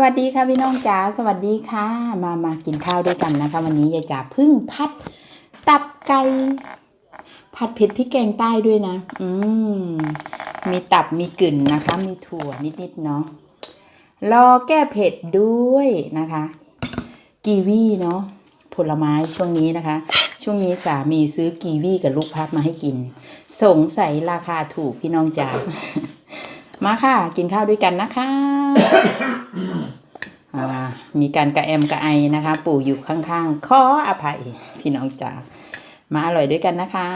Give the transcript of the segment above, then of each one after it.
วัสดีค่ะพี่น้องจ๋าสวัสดีค่ะ มามากินข้าวด้วยกันนะคะ วันนี้ยายจ๋าพึ่งพัด ตับไก่ผัดเผ็ดพริกแกงใต้ด้วยนะ อืมมีตับมีกึ่นนะคะ มีถั่วนิดๆเนาะรอแก้เผ็ดด้วยนะคะ กีวีเนาะผลไม้ช่วงนี้นะคะ ช่วงนี้สามีซื้อกีวีกับลูกพับมาให้กิน สงสัยราคาถูกพี่น้องจ๋า มาค่ะ กินข้าวด้วยกันนะคะอ่ามีการกระแอมกระไอนะคะ ปู่อยู่ข้างๆขออภัยพี่น้องจ๋ามาอร่อยด้วยกันนะคะ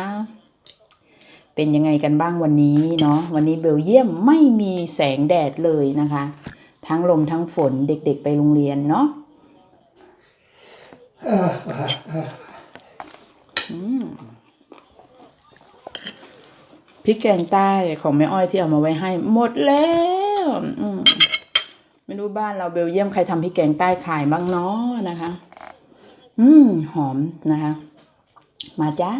เป็นยังไงกันบ้างวันนี้เนาะวันนี้เบลเยียมไม่มีแสงแดดเลยนะคะ ทั้งลมทั้งฝนเด็กๆไปโรงเรียนเนาะอืม พริกแกงใต้ของแม่อ้อยที่เอามาไว้ให้ หมดแล้วมไม่รู้บ้านเราเบลเยียมใครทำพริกแกงใต้ขายบ้างเนาะนะคะ อืม หอมนะคะ มาจ้า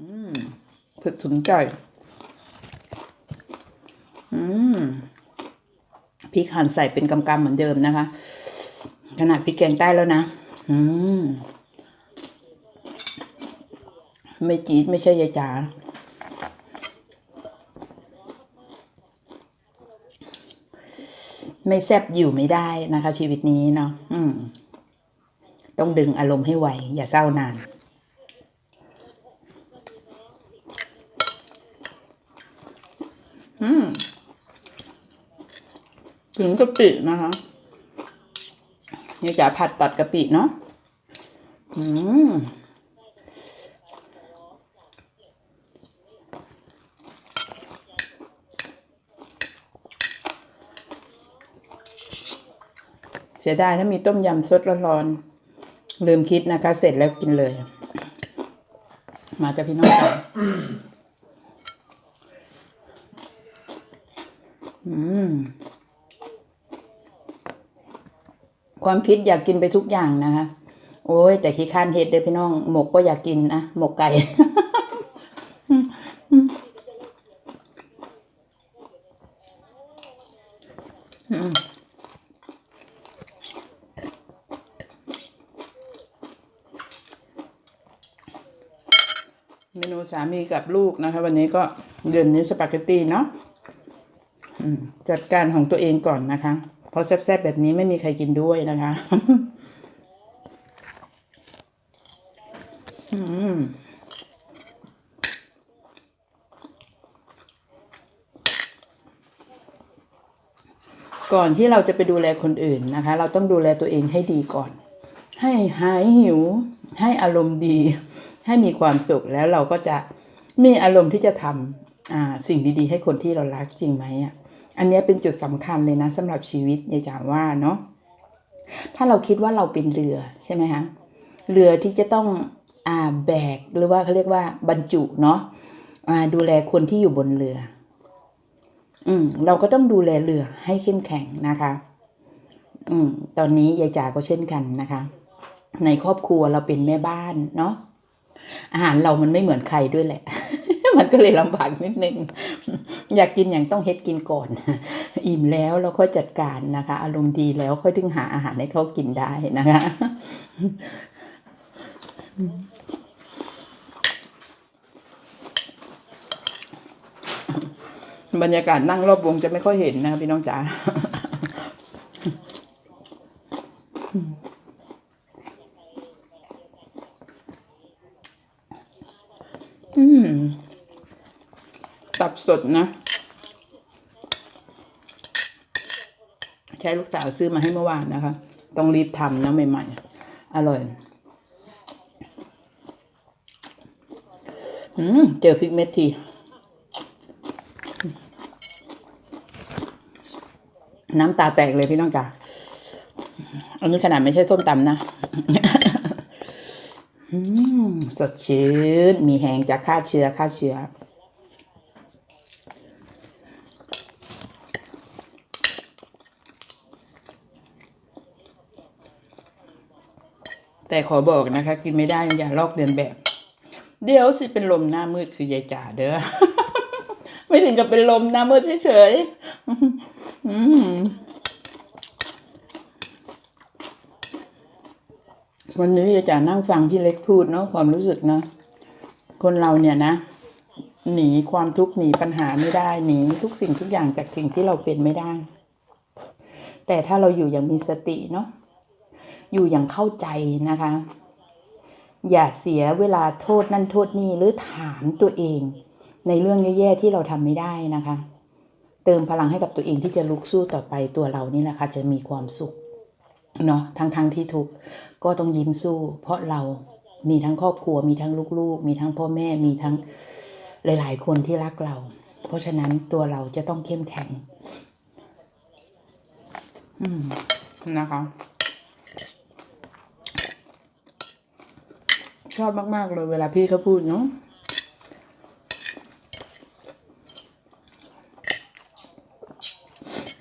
อืมผึดถุนจ่อยอืมพริกหั่นใส่เป็นกำๆเหมือนเดิมนะคะ ขนาดพริกแกงใต้แล้วนะ อืม ไม่จี๊ดไม่ใช่ยายจ๋าไม่แซบอยู่ไม่ได้นะคะ ชีวิตนี้เนาะอืม ต้องดึงอารมณ์ให้ไว อย่าเศร้านานอืมถึงกะปินะคะนี่จะผัดตัดกะปิเนาะอืม เสียดายถ้ามีต้มยำสดร้อนๆลืมคิดนะคะ เสร็จแล้วกินเลย มาจากพี่น้องค่ะความคิดอยากกินไปทุกอย่างนะคะ โอ้ยแต่ขี้ข้านเห็ดเด้อพี่น้อง หมกก็อยากกินนะ หมกไก่ เมนูสามีกับลูกนะคะ วันนี้ก็เดือนนี้สปาเกตตี้เนาะจัดการของตัวเองก่อนนะคะ เพราะแซ่บๆแบบนี้ไม่มีใครกินด้วยนะคะก่อนที่เราจะไปดูแลคนอื่นนะคะ เราต้องดูแลตัวเองให้ดีก่อน ให้หายหิว ให้อารมณ์ดี ให้มีความสุขแล้วเราก็จะมีอารมณ์ที่จะทำสิ่งดีๆ ให้คนที่เรารักจริงไหมอะอันนี้เป็นจุดสำคัญเลยนะสำหรับชีวิตยายจ๋าว่าเนาะถ้าเราคิดว่าเราเป็นเรือใช่ไหมคะเรือที่จะต้องอ่าแบกหรือว่าเขาเรียกว่าบรรจุเนาะอ่าดูแลคนที่อยู่บนเรือ อืมเราก็ต้องดูแลเรือให้เข้มแข็งนะคะ อืมตอนนี้ยายจ๋าก็เช่นกันนะคะ ในครอบครัวเราเป็นแม่บ้านเนาะ อาหารเรามันไม่เหมือนใครด้วยแหละ มันก็เลยลำบากนิดนึง อยากกินอย่างต้องเฮ็ดกินก่อน อิ่มแล้วเราค่อยจัดการนะคะ อารมณ์ดีแล้วค่อยถึงหาอาหารให้เขากินได้นะคะ บรรยากาศนั่งรอบวงจะไม่ค่อยเห็นนะพี่น้องจ๋า อืมสับสดนะ ใช้ลูกสาวซื้อมาให้เมื่อวานนะคะ ต้องรีบทำนะใหม่ๆ อร่อย อืม เจอพริกเม็ดทีน้ำตาแตกเลยพี่น้องจ๋าอันนี้ขนาดไม่ใช่ส้มตำนะ สดชื่น มีแหงจากฆ่าเชื้อฆ่าเชื้อ แต่ขอบอกนะคะ กินไม่ได้อย่าลอกเลียนแบบ เดี๋ยวสิเป็นลมหน้ามืดคือยายจ๋าเด้อ ไม่ถึงกับเป็นลมหนะเมื่อเฉยๆอืม วันนี้อาจารย์นั่งฟังพี่เล็กพูดเนาะความรู้สึกเนาะคนเราเนี่ยนะ หนีความทุกข์หนีปัญหาไม่ได้หนีทุกสิ่งทุกอย่างจากสิ่งที่เราเป็นไม่ได้ แต่ถ้าเราอยู่อย่างมีสติเนาะอยู่อย่างเข้าใจนะคะ อย่าเสียเวลาโทษนั่นโทษนี่หรือถามตัวเอง ในเรื่องแย่ๆที่เราทำไม่ได้นะคะ เติมพลังให้กับตัวเองที่จะลุกสู้ต่อไปตัวเรานี่นะคะจะมีความสุข เนาะทั้งๆทที่ทุกข์ก็ต้องยิ้มสู้ เพราะเรามีทั้งครอบครัว มีทั้งลูกๆ มีทั้งพ่อแม่มีทั้งหลาย ๆ คนที่รักเรา เพราะฉะนั้นตัวเราจะต้องเข้มแข็ง อืมนะคะชอบมาก ๆ เลยเวลาพี่เขาพูดเนาะ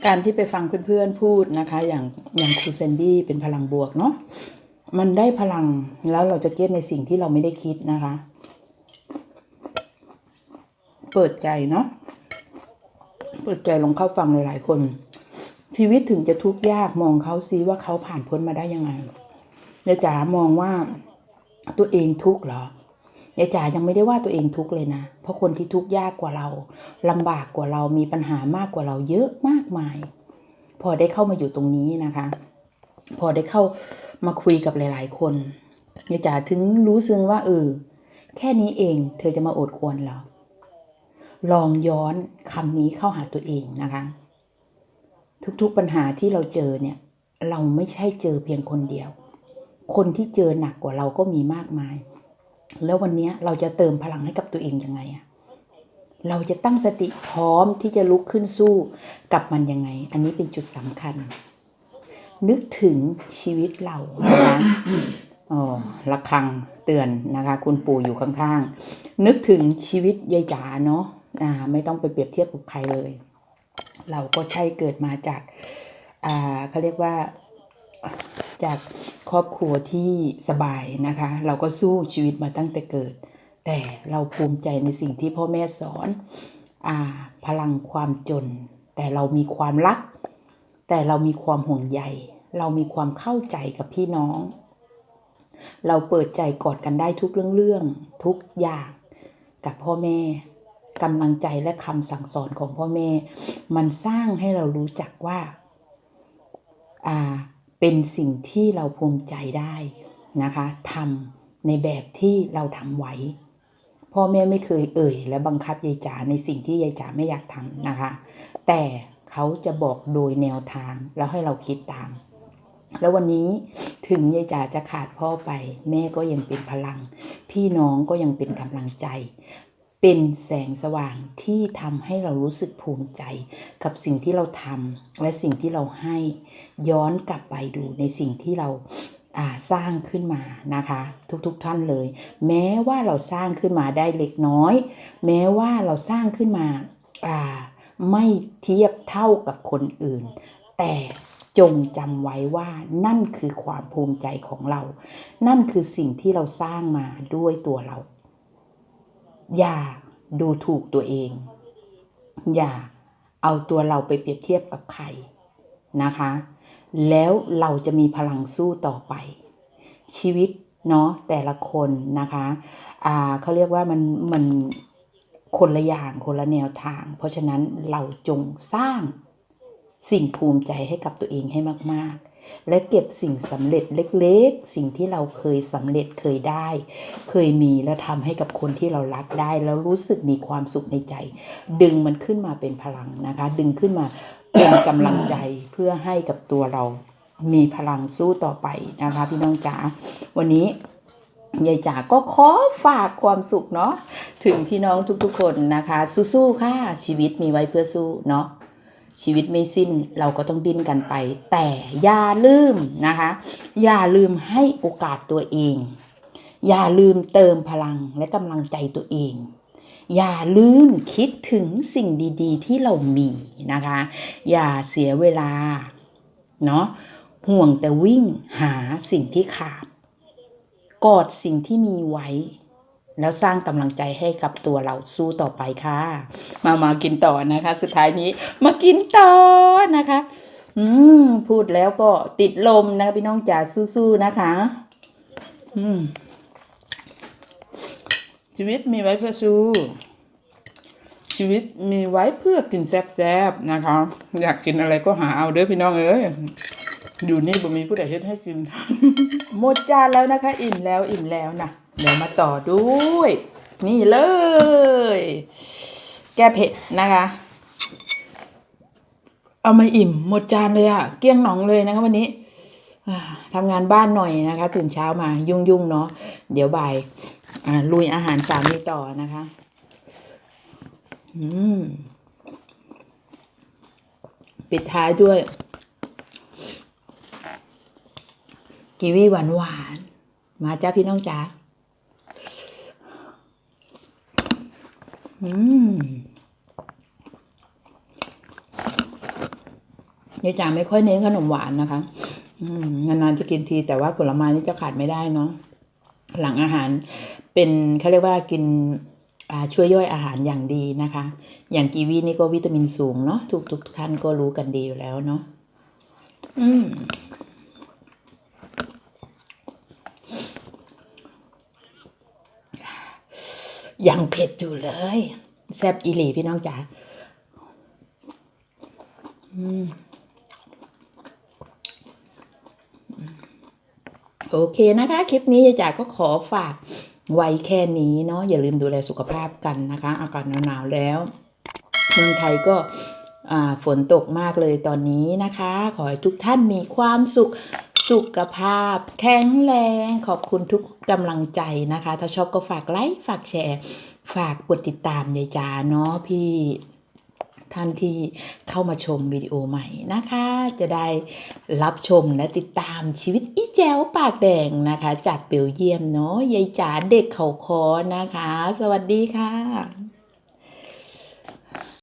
การที่ไปฟังเพื่อนๆพูดนะคะ อย่างอย่างครูเซนดี้เป็นพลังบวกเนาะมันได้พลังแล้วเราจะเก็ตในสิ่งที่เราไม่ได้คิดนะคะ เปิดใจเนาะเปิดใจลงเข้าฟังหลายๆคน ชีวิตถึงจะทุกข์ยากมองเขาซิว่าเขาผ่านพ้นมาได้ยังไงยายจ๋ามองว่าตัวเองทุกข์เหรอ ยายจ๋ายังไม่ได้ว่าตัวเองทุกข์เลยนะ เพราะคนที่ทุกข์ยากกว่าเราลำบากกว่าเรามีปัญหามากกว่าเราเยอะมากมาย พอได้เข้ามาอยู่ตรงนี้นะคะ พอได้เข้ามาคุยกับหลาย ๆ คนยายจ๋าถึงรู้ซึ้งว่าเออแค่นี้เองเธอจะมาอดควรเหรอลองย้อนคำนี้เข้าหาตัวเองนะคะ ทุกๆปัญหาที่เราเจอเนี่ย เราไม่ใช่เจอเพียงคนเดียว คนที่เจอหนักกว่าเราก็มีมากมาย แล้ววันนี้เราจะเติมพลังให้กับตัวเองยังไงอะเราจะตั้งสติพร้อมที่จะลุกขึ้นสู้กับมันยังไง อันนี้เป็นจุดสำคัญ นึกถึงชีวิตเรานะคะอ๋อระฆังเตือนนะคะ คุณปู่อยู่ข้างๆ นึกถึงชีวิตยายจ๋าเนาะอ่าไม่ต้องไปเปรียบเทียบกับใครเลย เราก็ใช่เกิดมาจาก อ่าเขาเรียกว่า จากครอบครัวที่สบายนะคะ เราก็สู้ชีวิตมาตั้งแต่เกิด แต่เราภูมิใจในสิ่งที่พ่อแม่สอนอ่าพลังความจน แต่เรามีความรัก แต่เรามีความห่วงใย เรามีความเข้าใจกับพี่น้อง เราเปิดใจกอดกันได้ทุกเรื่องเรื่องๆทุกอย่างกับพ่อแม่กำลังใจและคำสั่งสอนของพ่อแม่ มันสร้างให้เรารู้จักว่า อ่า เป็นสิ่งที่เราภูมิใจได้นะคะทำในแบบที่เราทำไว้ พ่อแม่ไม่เคยเอ่ย และบังคับยายจ๋าในสิ่งที่ยายจ๋าไม่อยากทำนะคะ แต่เขาจะบอกโดยแนวทางแล้วให้เราคิดตาม แล้ววันนี้ถึงยายจ๋าจะขาดพ่อไป แม่ก็ยังเป็นพลัง พี่น้องก็ยังเป็นกำลังใจ เป็นแสงสว่างที่ทำให้เรารู้สึกภูมิใจ กับสิ่งที่เราทำและสิ่งที่เราให้ย้อนกลับไปดูในสิ่งที่เราสร้างขึ้นมานะคะ ทุกๆทท่านเลย แม้ว่าเราสร้างขึ้นมาได้เล็กน้อย แม้ว่าเราสร้างขึ้นมาไม่เทียบเท่ากับคนอื่น แต่จงจำไว้ว่านั่นคือความภูมิใจของเรา นั่นคือสิ่งที่เราสร้างมาด้วยตัวเรา อย่าดูถูกตัวเอง อย่าเอาตัวเราไปเปรียบเทียบกับใครนะคะ แล้วเราจะมีพลังสู้ต่อไป ชีวิตเนาะแต่ละคนนะคะอ่าเขาเรียกว่ามันมันคนละอย่างคนละแนวทาง เพราะฉะนั้นเราจงสร้างสิ่งภูมิใจให้กับตัวเองให้มาก ๆ และเก็บสิ่งสำเร็จเล็กๆ สิ่งที่เราเคยสำเร็จเคยได้ เคยมีแล้วทำให้กับคนที่เรารักได้ แล้วรู้สึกมีความสุขในใจ ดึงมันขึ้นมาเป็นพลังนะคะ ดึงขึ้นมาเป็นกำลังใจเพื่อให้กับตัวเรามีพลังสู้ต่อไปนะคะ พี่น้องจ๋าวันนี้ยายจ๋าก็ขอฝากความสุขเนาะถึงพี่น้องทุกๆคนนะคะ สู้ๆค่ะชีวิตมีไว้เพื่อสู้เนาะ ชีวิตไม่สิ้นเราก็ต้องดิ้นกันไป แต่อย่าลืมนะคะ อย่าลืมให้โอกาสตัวเอง อย่าลืมเติมพลังและกำลังใจตัวเอง อย่าลืมคิดถึงสิ่งดีๆ ที่เรามีนะคะ อย่าเสียเวลาเนาะห่วงแต่วิ่งหาสิ่งที่ขาด กอดสิ่งที่มีไว้ แล้วสร้างกำลังใจให้กับตัวเราสู้ต่อไปค่ะ มามากินต่อนะคะ สุดท้ายนี้มากินต่อนะคะ อืมพูดแล้วก็ติดลมนะคะพี่น้องจ๋าสู้ๆนะคะ อืมชีวิตมีไว้เพื่อสู้ชีวิตมีไว้เพื่อกินแซ่บๆนะคะ อยากกินอะไรก็หาเอาเด้อพี่น้องเอ้ยอยู่นี่บ่มีผู้ใดเฮ็ดให้กินหมดจานแล้วนะคะ อิ่มแล้วอิ่มแล้วนะ เดี๋ยวมาต่อด้วย นี่เลย แก้เผ็ดนะคะ เอามาอิ่มหมดจานเลยอะเกลี้ยงหนองเลยนะคะวันนี้ทำงานบ้านหน่อยนะคะ ตื่นเช้ามายุ่งๆเนาะเดี๋ยวบ่ายลุยอาหารสามีต่อนะคะ อืมปิดท้ายด้วย กีวีหวานหวานๆมาจ้าพี่น้องจ๋าอืม ยายจ๋าไม่ค่อยเน้นขนมหวานนะคะ อืมนานๆจะกินที แต่ว่าผลไม้นี่จะขาดไม่ได้เนาะหลังอาหารเป็นเขาเรียกว่ากินช่วยย่อยอาหารอย่างดีนะคะ อย่างกีวีนี่ก็วิตามินสูงเนาะทุกทุกท่านก็รู้กันดีอยู่แล้วเนาะอืม ยังเผ็ดอยู่เลย แซบอีหลีพี่น้องจ๋าโอเคนะคะ คลิปนี้ยายจ๋าก็ขอฝากไว้แค่นี้เนาะอย่าลืมดูแลสุขภาพกันนะคะ อากาศหนาวๆแล้ว เมืองไทยก็ฝนตกมากเลยตอนนี้นะคะ ขอให้ทุกท่านมีความสุข สุขภาพ แข็งแรง ขอบคุณทุกกำลังใจนะคะ ถ้าชอบก็ฝากไลค์ฝากแชร์ ฝากกดติดตามยายจาเนาะพี่ท่านที่เข้ามาชมวิดีโอใหม่นะคะ จะได้รับชมและติดตามชีวิตอีแจวปากแดงนะคะ จากเบลเยียมเนาะยายจ๋าเด็กเขาคอนะคะ สวัสดีค่ะ